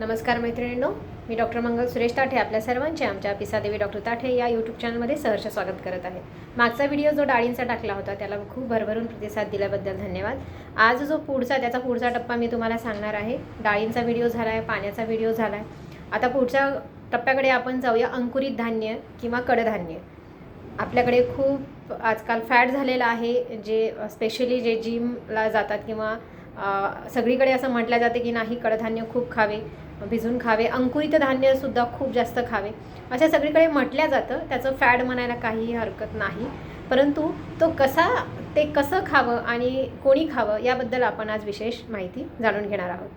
नमस्कार मैत्रिणींनो मी डॉक्टर मंगल सुरेश ताठे आपल्या सर्वांचे आमच्या पिसादेवी डॉक्टर ताठे या यूट्यूब चॅनलमध्ये सहर्ष स्वागत करत आहे. मागचा व्हिडिओ जो डाळींचा टाकला होता त्याला खूप भरभरून प्रतिसाद दिल्याबद्दल धन्यवाद. आज जो पुढचा त्याचा पुढचा टप्पा मी तुम्हाला सांगणार आहे. डाळींचा व्हिडिओ झाला आहे पाण्याचा व्हिडिओ झाला आहे आता पुढच्या टप्प्याकडे आपण जाऊया अंकुरित धान्य किंवा कडधान्य. आपल्याकडे खूप आजकाल फॅट झालेलं आहे जे स्पेशली जे जिमला जातात किंवा सगळीकडे असं म्हटलं जाते की नाही कडधान्य खूप खावे. भिजून खावे. अंकुरित धान्यसुद्धा खूप जास्त खावे. अशा सगळीकडे म्हटलं जातं. त्याचं फॅड म्हणायला काहीही हरकत नाही. परंतु तो कसा ते कसं खावं आणि कोणी खावं याबद्दल आपण आज विशेष माहिती जाणून घेणार आहोत.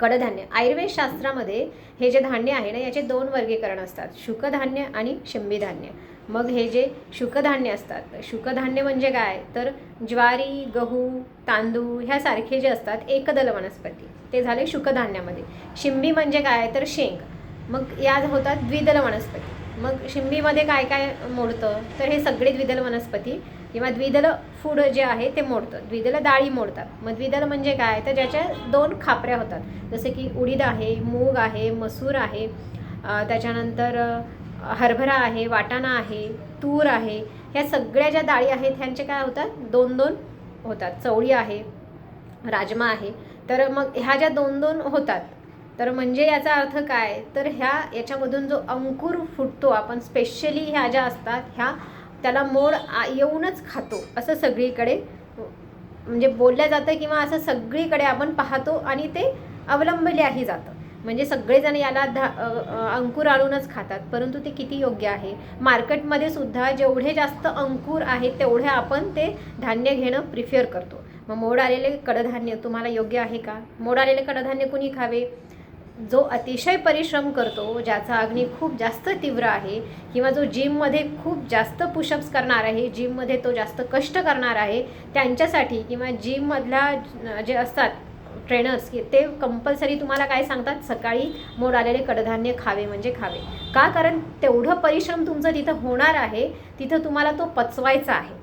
कडधान्य. आयुर्वेद शास्त्रामध्ये हे जे धान्य आहे ना याचे दोन वर्गीकरण असतात. शुकधान्य आणि शिंबीधान्य मग हे जे शुकधान्य असतात शुकधान्य म्हणजे काय? तर ज्वारी गहू तांदूळ ह्यासारखे जे असतात एकदल वनस्पती. ते झाले शुकधान्यामध्ये. शिंबी म्हणजे काय? तर शेंग. मग या होतात द्विदल वनस्पती. मग शिंबीमध्ये काय काय मोडतं? तर हे सगळे द्विदल वनस्पती किंवा द्विदल फूड जे आहे ते मोडतं. द्विदल डाळी मोडतात. मग द्विदल म्हणजे काय? तर ज्याच्या दोन खापऱ्या होतात. जसे की उडीद आहे मूग आहे मसूर आहे. त्याच्यानंतर हरभरा आहे वाटाणा आहे तूर आहे ह्या सगळ्या ज्या डाळी आहेत ह्यांचे काय होतात? दोन दोन होतात. चवळी आहे राजमा आहे. तर मग ह्या ज्या दोन दोन होतात तर म्हणजे याचा अर्थ काय? तर ह्या याच्यामधून जो अंकुर फुटतो आपण स्पेशली ह्या ज्या असतात ह्या त्याला मोड येऊनच खातो असं सगळीकडे म्हणजे बोलल्या जातं किंवा असं सगळीकडे आपण पाहतो आणि ते अवलंबल्याही जातं. म्हणजे सगळेजण याला धा अंकुर आणूनच खातात. परंतु ते किती योग्य आहे? मार्केटमध्ये सुद्धा जेवढे जास्त अंकुर आहेत तेवढे आपण ते धान्य घेणं प्रिफर करतो. मग मोड आलेले कडधान्य तुम्हाला योग्य आहे का? मोड आलेले कडधान्य कुणी खावे? जो अतिशय परिश्रम करतो ज्याचा अग्नी खूप जास्त तीव्र आहे किंवा जो जिममध्ये खूप जास्त पुशअप्स करणार आहे जिममध्ये तो जास्त कष्ट करणार आहे त्यांच्यासाठी किंवा जिममधल्या जे असतात ट्रेनर्स ते कंपल्सरी तुम्हाला काय सांगतात? सकाळी मोड आलेले कडधान्य खावे म्हणजे खावे. का? कारण तेवढं परिश्रम तुमचं तिथं होणार आहे तिथं तुम्हाला तो पचवायचा आहे.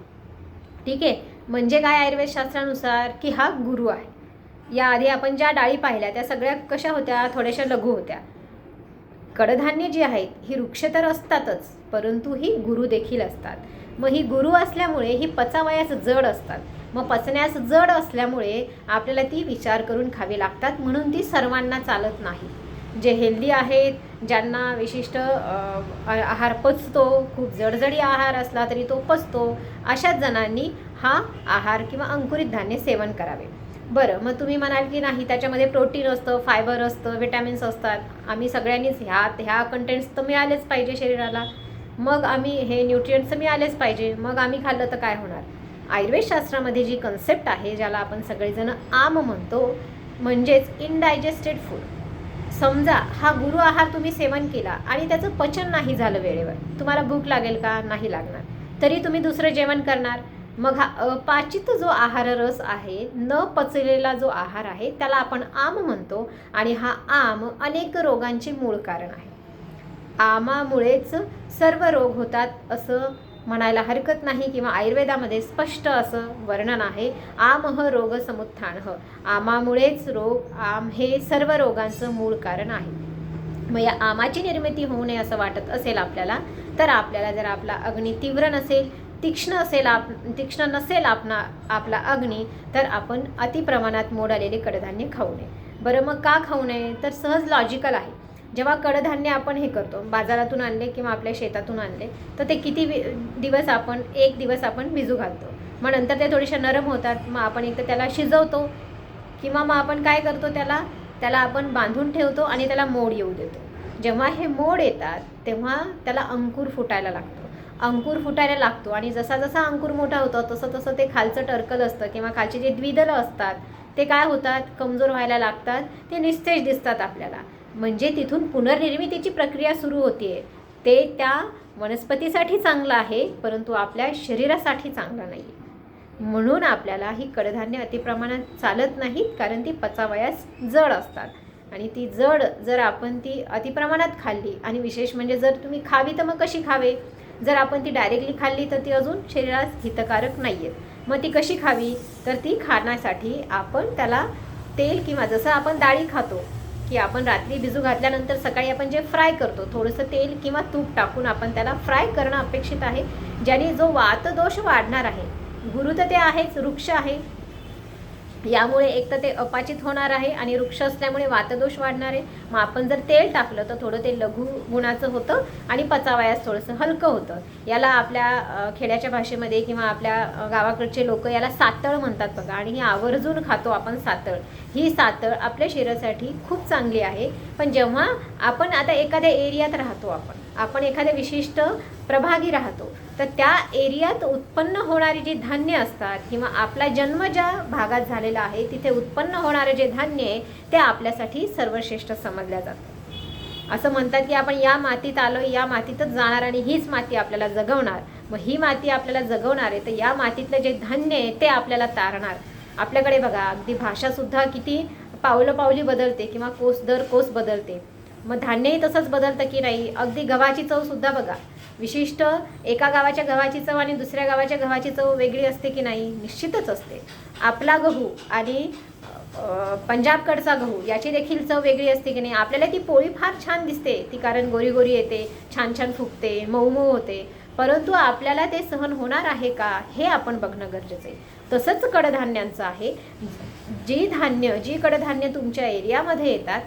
ठीक आहे? म्हणजे काय आयुर्वेद शास्त्रानुसार? की हा गुरु आहे. याआधी आपण ज्या डाळी पाहिल्या त्या सगळ्या कशा होत्या? थोड्याशा लघु होत्या. कडधान्य जी आहेत ही वृक्ष तर असतातच परंतु ही गुरु देखील असतात. मग ही गुरु असल्यामुळे ही पचावयास जड असतात. मग पचण्यास जड असल्यामुळे आपल्याला ती विचार करून खावी लागतात म्हणून ती सर्वांना चालत नाही. जे हेल्दी आहेत ज्यांना विशिष्ट आहार पचतो खूप जडजडी आहार असला तरी तो पचतो अशाच जणांनी हा आहार किंवा अंकुरित धान्य सेवन करावे. बरं मग तुम्ही म्हणाल की नाही त्याच्यामध्ये प्रोटीन असतं फायबर असतं विटॅमिन्स असतात. आम्ही सगळ्यांनीच ह्या ह्या कंटेंट्स तर मिळालेच पाहिजे शरीराला. मग आम्ही हे न्यूट्रियंट्स मिळालेच पाहिजे. मग आम्ही खाल्लं तर काय होणार? आयुर्वेदशास्त्रामध्ये जी कन्सेप्ट आहे ज्याला आपण सगळेजण आम म्हणतो म्हणजेच इनडायजेस्टेड फूड समजा हा गुरु आहार तुम्ही सेवन केला आणि त्याचं पचन नाही झालं वेळेवर तुम्हाला भूक लागेल का? नाही लागणार. तरी तुम्ही दुसरं जेवण करणार. मग हा अपाचित जो आहार रस आहे न पचलेला जो आहार आहे त्याला आपण आम म्हणतो आणि हा आम अनेक रोगांचे मूळ कारण आहे. आमामुळेच सर्व रोग होतात असं म्हणायला हरकत नाही किंवा आयुर्वेदामध्ये स्पष्ट असं वर्णन आहे आमह रोग समुत्थान ह. आमामुळेच रोग आम हे सर्व रोगांचं मूळ कारण आहे. मग या आमाची निर्मिती होऊ नये असं वाटत असेल आपल्याला तर आपल्याला जर आपला अग्नी तीव्र नसेल तीक्ष्ण असेल आप तीक्ष्ण नसेल आपणा आपला अग्नी तर आपण अतिप्रमाणात मोड आलेले कडधान्य खाऊ नये. बरं मग का खाऊ नये? तर सहज लॉजिकल आहे. जेव्हा कडधान्य आपण हे करतो बाजारातून आणले किंवा आपल्या शेतातून आणले तर ते किती दिवस आपण एक दिवस आपण भिजू घालतो. मग नंतर ते थोडेसे नरम होतात मग आपण एकतर त्याला शिजवतो किंवा मग आपण काय करतो त्याला त्याला आपण बांधून ठेवतो आणि त्याला मोड येऊ देतो. जेव्हा हे मोड येतात तेव्हा त्याला अंकुर फुटायला लागतो. अंकुर फुटायला लागतो आणि जसा जसा अंकुर मोठा होतो तसं तसं ते खालचं टर्कल असतं किंवा खालचे जे द्विदल असतात ते काय होतात कमजोर व्हायला लागतात ते निस्तेज दिसतात आपल्याला. म्हणजे तिथून पुनर्निर्मितीची प्रक्रिया सुरू होते ते त्या वनस्पतीसाठी चांगलं आहे परंतु आपल्या शरीरासाठी चांगलं नाही म्हणून आपल्याला ही कडधान्य अतिप्रमाणात चालत नाहीत कारण ती पचावयास जड असतात. आणि ती जड जर आपण ती अतिप्रमाणात खाल्ली आणि विशेष म्हणजे जर तुम्ही खावी तर मग कशी खावे? जर आपण ती डायरेक्टली खाल्ली तर ती अजून शरीरास हितकारक नाही आहेत मग ती कशी खावी? तर ती खाण्यासाठी आपण त्याला तेल किंवा जसं आपण डाळी खातो की आपण रात्री भिजू घातल्यानंतर सकाळी आपण जे फ्राय करतो थोडंसं तेल किंवा तूप टाकून आपण त्याला फ्राय करणं अपेक्षित आहे ज्याने जो वातदोष वाढणार आहे गुरु तर ते आहेच वृक्ष आहे यामुळे एक तर ते अपाचित होणार आहे आणि वृक्ष असल्यामुळे वातदोष वाढणार आहे. मग आपण जर तेल टाकलं तर थोडं ते लघु गुणाचं होतं आणि पचावयास थोडंसं हलकं होतं. याला आपल्या खेड्याच्या भाषेमध्ये किंवा आपल्या गावाकडचे लोक याला सातळ म्हणतात बघा. आणि ही आवर्जून खातो आपण सातळ. ही सातळ आपल्या शरीरासाठी खूप चांगली आहे. पण जेव्हा आपण आता एखाद्या एरियात राहतो आपण आपण एखाद्या विशिष्ट प्रभागी राहतो तर त्या एरियात उत्पन्न होणारी जी धान्य असतात किंवा आपला जन्म ज्या भागात झालेला आहे तिथे उत्पन्न होणारे जे धान्य आहे ते आपल्यासाठी सर्वश्रेष्ठ समजल्या जातं असं म्हणतात की आपण या मातीत आलो या मातीतच जाणार आणि हीच माती आपल्याला जगवणार. मग ही माती आपल्याला जगवणार आहे तर या मातीतलं जे धान्य आहे ते आपल्याला तारणार. आपल्याकडे बघा अगदी भाषासुद्धा किती पावलं पावली बदलते किंवा कोस दर कोस बदलते. मग धान्यही तसंच बदलतं की नाही? अगदी गव्हाची चव सुद्धा बघा. विशिष्ट एका गावाच्या गव्हाची चव आणि दुसऱ्या गावाच्या गव्हाची चव वेगळी असते की नाही निश्चितच असते. आपला गहू आणि पंजाबकडचा गहू याची देखील चव वेगळी असते की नाही? आपल्याला ती पोळी फार छान दिसते. ती कारण गोरी गोरी येते छान छान फुगते मऊ मऊ होते. परंतु आपल्याला ते सहन होणार आहे का हे आपण बघणं गरजेचं आहे. तसंच कडधान्यांचं आहे. जी धान्य जी कडधान्य तुमच्या एरियामध्ये येतात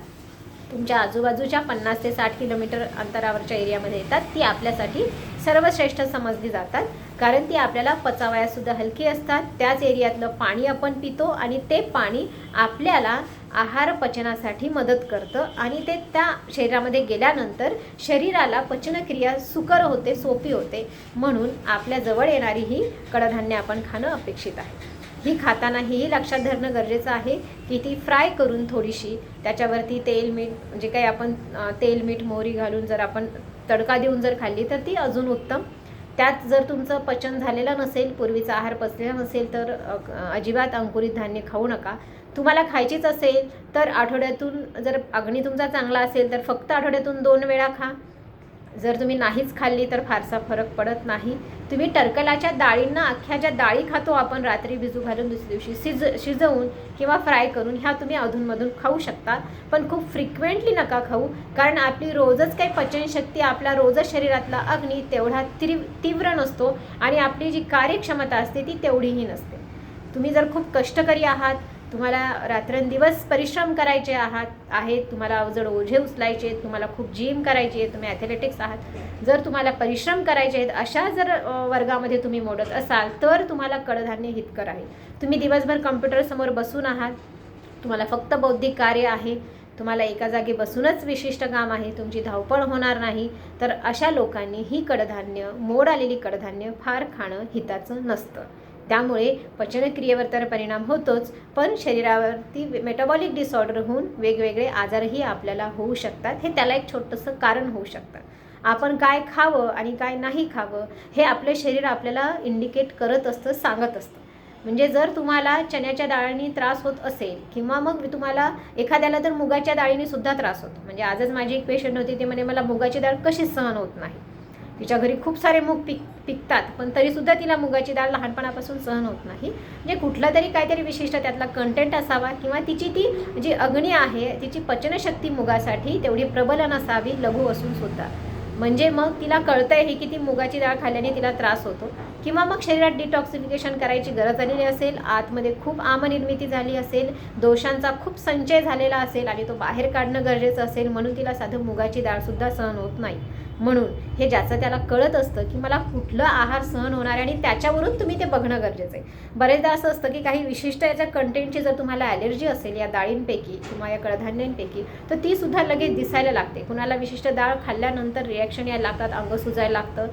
तुमच्या आजूबाजूच्या पन्नास ते साठ किलोमीटर अंतरावरच्या एरियामध्ये येतात. ती आपल्यासाठी सर्वश्रेष्ठ समजली जातात. कारण ती आपल्याला पचावयासुद्धा हलकी असतात. त्याच एरियातलं पाणी आपण पितो आणि ते पाणी आपल्याला आहार पचनासाठी मदत करतं आणि ते त्या शरीरामध्ये गेल्यानंतर शरीराला पचनक्रिया सुकर होते सोपी होते. म्हणून आपल्या जवळ येणारी ही कडधान्य आपण खाणं अपेक्षित आहे. ही खाताना हेही लक्षात धरणं गरजेचं आहे की ती फ्राय करून थोडीशी त्याच्यावरती तेल मीठ जे काही आपण तेल मीठ मोहरी घालून जर आपण तडका देऊन जर खाल्ली तर ती अजून उत्तम. त्यात जर तुमचं पचन झालेलं नसेल पूर्वीचा आहार पचलेला नसेल तर अजिबात अंकुरित धान्य खाऊ नका. तुम्हाला खायचीच असेल तर आठवड्यातून जर अग्नी तुमचा चांगला असेल तर फक्त आठवड्यातून दोन वेळा खा. जर तुम्ही नाहीच खाल्ली तर फारसा फरक पडत नाही. तुम्ही टरकलाच्या डाळींना अख्ख्या ज्या डाळी खातो आपण रात्री भिजू घालून दुसऱ्या दिवशी शिज शिजवून किंवा फ्राय करून ह्या तुम्ही अधूनमधून खाऊ शकता. पण खूप फ्रिक्वेंटली नका खाऊ कारण आपली रोजच काही पचनशक्ती आपला रोजच शरीरातला अग्नी तेवढा तीव तीव्र नसतो आणि आपली जी कार्यक्षमता असते ती तेवढीही नसते. तुम्ही जर खूप कष्टकरी आहात तुम्हाला रात्रंदिवस परिश्रम करायचे आहात आहेत तुम्हाला अवजड ओझे उचलायचे आहेत तुम्हाला खूप जिम करायची आहे तुम्ही ॲथलेटिक्स आहात. जर तुम्हाला परिश्रम करायचे आहेत अशा जर वर्गामध्ये तुम्ही मोडत असाल तर तुम्हाला कडधान्य हितकर आहे. तुम्ही दिवसभर कम्प्युटरसमोर बसून आहात. तुम्हाला फक्त बौद्धिक कार्य आहे. तुम्हाला एका जागी बसूनच विशिष्ट काम आहे. तुमची धावपळ होणार नाही. तर अशा लोकांनी ही कडधान्य मोड आलेली कडधान्य फार खाणं हिताचं नसतं. त्यामुळे पचनक्रियेवर तर परिणाम होतोच पण शरीरावरती मेटाबॉलिक डिसऑर्डर होऊन वेगवेगळे आजारही आपल्याला होऊ शकतात. हे त्याला एक छोटंसं कारण होऊ शकतं. आपण काय खावं आणि काय नाही खावं हे आपलं शरीर आपल्याला इंडिकेट करत असतं सांगत असतं. म्हणजे जर तुम्हाला चण्याच्या डाळीने त्रास होत असेल किंवा मग तुम्हाला एखाद्याला तर मुगाच्या डाळीने सुद्धा त्रास होतो. म्हणजे आजच माझी एक पेशंट होती ते म्हणे मला मुगाची डाळ कशीच सहन होत नाही? तिच्या घरी खूप सारे मूग पिक पिकतात पण तरीसुद्धा तिला मुगाची डाळ लहानपणापासून सहन होत नाही. म्हणजे कुठला तरी काहीतरी विशिष्ट त्यातला कंटेंट असावा किंवा तिची ती जी अग्नी आहे तिची पचनशक्ती मुगासाठी तेवढी प्रबल नसावी लघु असून सुद्धा. म्हणजे मग तिला कळतंय हे की ती मुगाची डाळ खाल्ल्याने तिला त्रास होतो. किंवा मग शरीरात डिटॉक्सिफिकेशन करायची गरज आलेली असेल आतमध्ये खूप आमनिर्मिती झाली असेल दोषांचा खूप संचय झालेला असेल आणि तो बाहेर काढणं गरजेचं असेल म्हणून तिला साधं मुगाची डाळसुद्धा सहन होत नाही. म्हणून. हे ज्याचं त्याला कळत असतं की मला कुठलं आहार सहन होणार आहे आणि त्याच्यावरून तुम्ही ते बघणं गरजेचं आहे. बरेचदा असं असतं की काही विशिष्ट याच्या कंटेंटची जर तुम्हाला ॲलर्जी असेल या डाळींपैकी किंवा या कडधान्यांपैकी तर ती सुद्धा लगेच दिसायला लागते. कुणाला विशिष्ट डाळ खाल्ल्यानंतर रिॲक्शन यायला लागतात अंग सुजायला लागतं.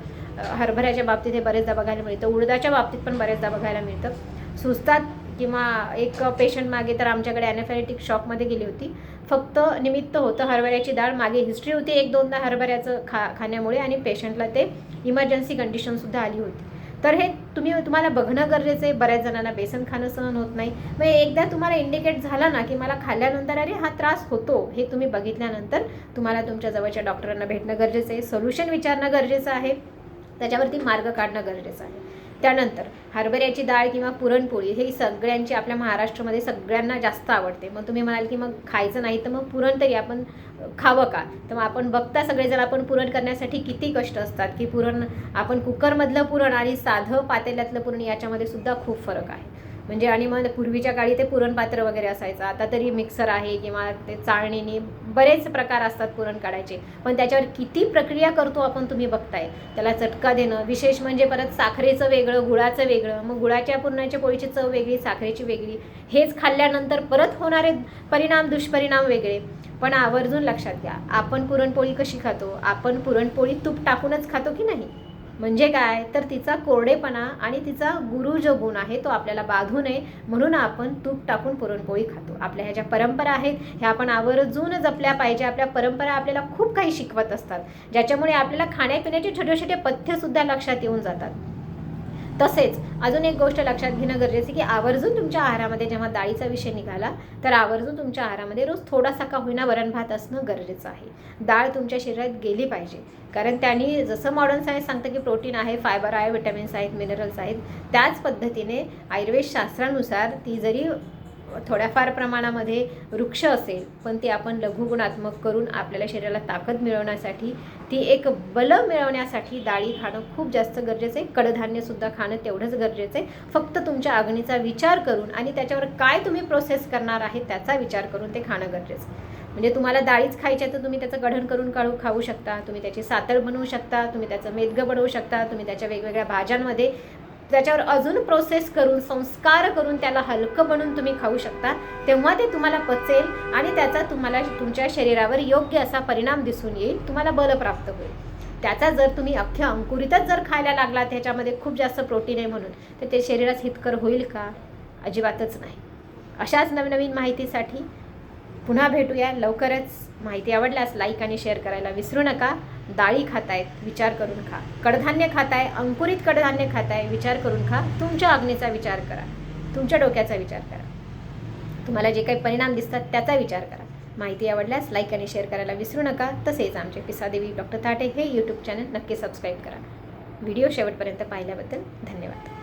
हरभऱ्याच्या बाबतीत हे बरेचदा बघायला मिळतं. उडदाच्या बाबतीत पण बरेचदा बघायला मिळतं. सुचतात किंवा एक पेशंट मागे तर आमच्याकडे ॲनेफॅलिटिक शॉकमध्ये गेली होती. फक्त निमित्त होतं हरभऱ्याची डाळ. मागे हिस्ट्री होती एक दोनदा हरभऱ्याचं खा खाण्यामुळे आणि पेशंटला ते इमर्जन्सी कंडिशनसुद्धा आली होती. तर हे तुम्ही तुम्हाला बघणं गरजेचं आहे. बऱ्याच जणांना बेसन खाणं सहन होत नाही. मग एकदा तुम्हाला इंडिकेट झाला ना की मला खाल्ल्यानंतर अरे हा त्रास होतो हे तुम्ही बघितल्यानंतर तुम्हाला तुमच्या जवळच्या डॉक्टरांना भेटणं गरजेचं आहे. सोल्युशन विचारणं गरजेचं आहे. त्याच्यावरती मार्ग काढणं गरजेचं आहे. त्यानंतर हरभऱ्याची डाळ किंवा पुरणपोळी हे सगळ्यांची आपल्या महाराष्ट्रामध्ये सगळ्यांना जास्त आवडते. मग तुम्ही म्हणाल की मग खायचं नाही तर मग पुरण तरी आपण खावं का? तर मग आपण बघता सगळेजण आपण पुरण करण्यासाठी किती कष्ट असतात की पुरण आपण कुकरमधलं पुरण आणि साधं पातेल्यातलं पुरण याच्यामध्ये सुद्धा खूप फरक आहे. म्हणजे आणि मग पूर्वीच्या काळी ते पुरणपात्र वगैरे असायचं. आता तरी मिक्सर आहे किंवा ते चाळणीने बरेच प्रकार असतात पुरण काढायचे. पण त्याच्यावर किती प्रक्रिया करतो आपण तुम्ही बघताय. त्याला चटका देणं विशेष म्हणजे परत साखरेचं वेगळं गुळाचं वेगळं मग गुळाच्या पुरणाच्या पोळीची चव वेगळी साखरेची वेगळी हेच खाल्ल्यानंतर परत होणारे परिणाम दुष्परिणाम वेगळे. पण आवर्जून लक्षात घ्या आपण पुरणपोळी कशी खातो? आपण पुरणपोळी तूप टाकूनच खातो की नाही? म्हणजे काय? तर तिचा कोरडेपणा आणि तिचा गुरु जो गुण आहे तो आपल्याला बाधू नये. म्हणून आपण तूप टाकून पुरणपोळी खातो. आपल्या ह्या ज्या परंपरा आहेत ह्या आपण आवर्जून जपल्या पाहिजे. आपल्या परंपरा आपल्याला खूप काही शिकवत असतात. ज्याच्यामुळे आपल्याला खाण्यापिण्याचे छोटे छोटे पथ्यसुद्धा लक्षात येऊन जातात. तसेच अजून एक गोष्ट लक्षात घेणं गरजेचं की आवर्जून तुमच्या आहारामध्ये जेव्हा डाळीचा विषय निघाला तर आवर्जून तुमच्या आहारामध्ये रोज थोडासा का होईना वरण भात असणं गरजेचं आहे. डाळ तुमच्या शरीरात गेली पाहिजे. कारण त्यांनी जसं मॉडर्न सायन्स सांगतं की प्रोटीन आहे फायबर आहे विटॅमिन्स आहेत मिनरल्स आहेत त्याच पद्धतीने आयुर्वेद शास्त्रानुसार ती जरी थोड्याफार प्रमाणामध्ये वृक्ष असेल पण ते आपण लघुगुणात्मक करून आपल्याला शरीराला ताकद मिळवण्यासाठी ती एक बल मिळवण्यासाठी डाळी खाणं खूप जास्त गरजेचं आहे. कडधान्यसुद्धा खाणं तेवढंच गरजेचं आहे. फक्त तुमच्या अग्नीचा विचार करून आणि त्याच्यावर काय तुम्ही प्रोसेस करणार आहे त्याचा विचार करून ते खाणं गरजेचं आहे. म्हणजे तुम्हाला डाळीच खायच्या तर तुम्ही त्याचं गढण करून काढू खाऊ शकता. तुम्ही त्याची सातळ बनवू शकता. तुम्ही त्याचं मेदगं बनवू शकता. तुम्ही त्याच्या वेगवेगळ्या भाज्यांमध्ये त्याच्यावर अजून प्रोसेस करून संस्कार करून त्याला हलकं बनवून तुम्ही खाऊ शकता तेव्हा ते तुम्हाला पचेल आणि त्याचा तुम्हाला तुमच्या शरीरावर योग्य असा परिणाम दिसून येईल तुम्हाला बल प्राप्त होईल. त्याचा जर तुम्ही अख्ख्या अंकुरितच जर खायला लागला त्याच्यामध्ये खूप जास्त प्रोटीन आहे म्हणून तर ते शरीरास हितकर होईल का? अजिबातच नाही. अशाच नवनवीन माहितीसाठी पुन्हा भेटूया. लवकरच माहिती आवडल्यास लाईक आणि शेअर करायला विसरू नका. डाळी खातायत विचार करून खा. कडधान्य खाताय अंकुरित कडधान्य खाताय विचार करून खा. तुमच्या अग्नीचा विचार करा. तुमच्या डोक्याचा विचार करा. तुम्हाला जे काही परिणाम दिसतात त्याचा विचार करा. माहिती आवडल्यास लाईक आणि शेअर करायला विसरू नका. तसेच आमचे पिसादेवी डॉक्टर थाटे हे यूट्यूब चॅनल नक्की सबस्क्राईब करा. व्हिडिओ शेवटपर्यंत पाहिल्याबद्दल धन्यवाद.